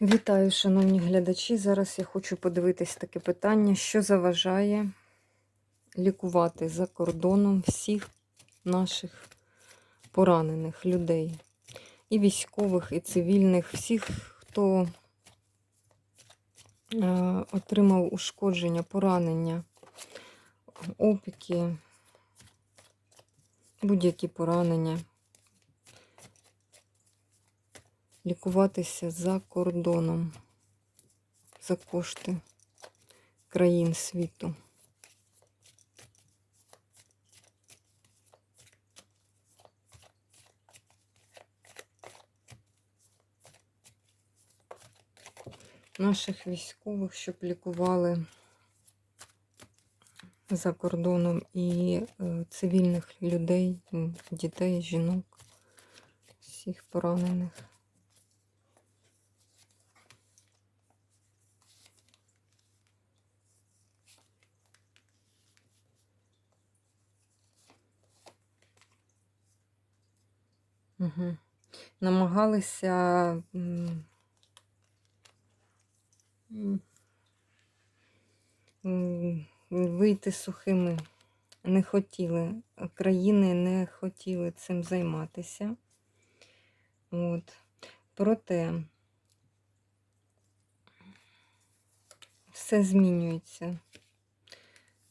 Вітаю, шановні глядачі. Зараз я хочу подивитись таке питання, що заважає лікувати за кордоном всіх наших поранених людей, і військових, і цивільних, всіх, хто е, отримав ушкодження, поранення, опіки, будь-які поранення. Лікуватися за кордоном за кошти країн світу. Наших військових, щоб лікували за кордоном і е, цивільних людей, дітей, жінок, всіх поранених. Угу. Намагалися вийти сухими. Не хотіли, країни не хотіли цим займатися. От. Проте все змінюється,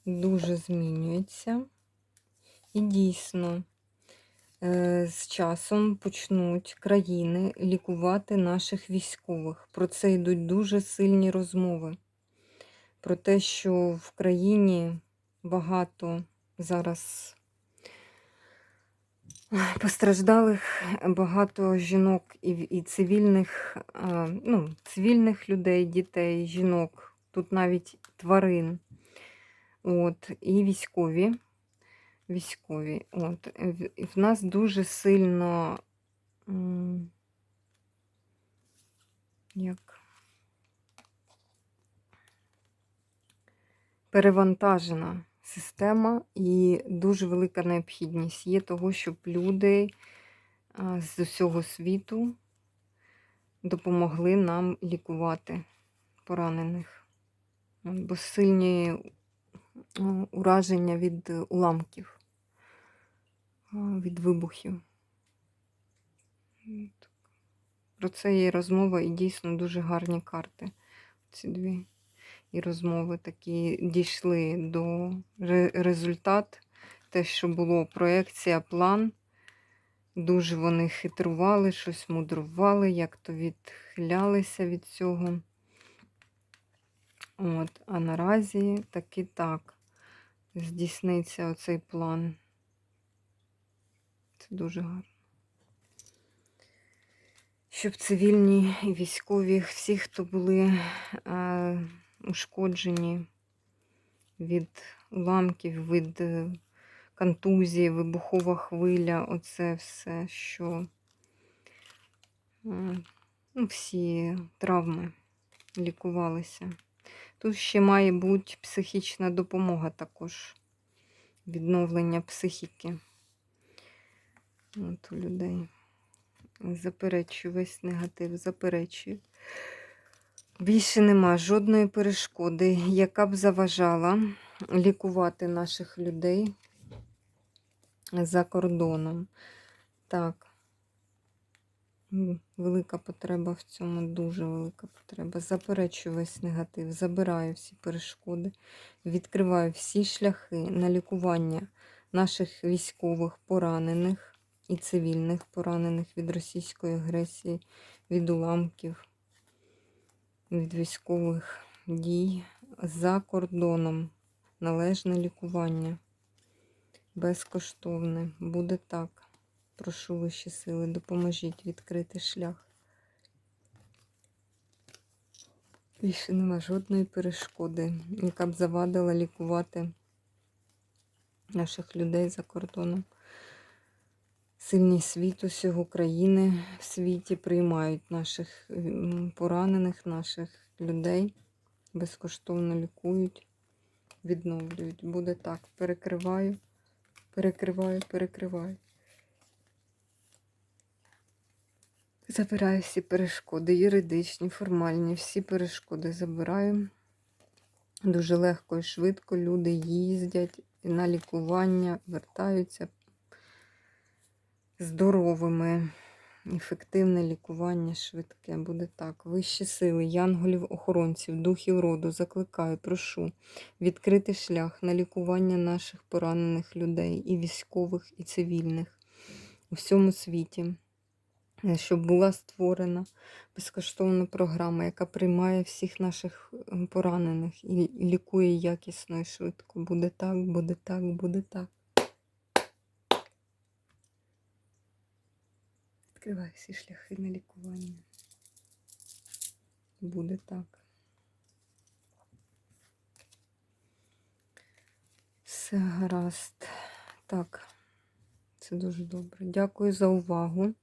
дуже змінюється. І дійсно. Е, з часом почнуть країни лікувати наших військових. Про це йдуть дуже сильні розмови. Про те, що в країні багато зараз постраждалих, багато жінок і і цивільних, ну, цивільних людей, дітей, жінок, тут навіть тварин, От, і військові військові. От. В нас дуже сильно як перевантажена система і дуже велика необхідність є того, щоб люди з усього світу допомогли нам лікувати поранених. Бо сильні ураження від уламків від вибухів. Про це є розмова і дійсно дуже гарні карти. Ці дві і розмови такі дійшли до результат. Те, що було проекція, план. Дуже вони хитрували, щось мудрували, як то відхилялися від цього. От, А наразі таки так здійсниться оцей план. Це дуже гарно. Щоб цивільні і військові, всі, хто були а, ушкоджені від уламків, від е, контузії, вибухова хвиля, оце все, що а, ну, всі травми лікувалися. Тут ще має бути психічна допомога також, відновлення психіки. От у людей. Заперечую весь негатив, заперечую. Більше нема жодної перешкоди, яка б заважала лікувати наших людей за кордоном. Так, велика потреба в цьому, дуже велика потреба. Заперечую весь негатив, забираю всі перешкоди, відкриваю всі шляхи на лікування наших військових поранених і цивільних поранених від російської агресії, від уламків, від військових дій за кордоном. Належне лікування. Безкоштовне. Буде так. Прошу вищі сили, допоможіть відкрити шлях. Більше нема жодної перешкоди, яка б завадила лікувати наших людей за кордоном. Сильні світ усього країни в світі приймають наших поранених, наших людей, безкоштовно лікують, відновлюють. Буде так. Перекриваю, перекриваю, перекриваю. Забираю всі перешкоди, юридичні, формальні, всі перешкоди забираю. Дуже легко і швидко люди їздять на лікування, вертаються здоровими. Ефективне лікування швидке буде так. Вищі сили, янголів, охоронців, духів роду закликаю, прошу відкрити шлях на лікування наших поранених людей, і військових, і цивільних у всьому світі, Е, щоб була створена безкоштовна програма, яка приймає всіх наших поранених і і лікує якісно і швидко. Буде так, буде так, буде так. Відкриваю всі шляхи на лікування. Буде так. Все гаразд. Так, це дуже добре. Дякую за увагу.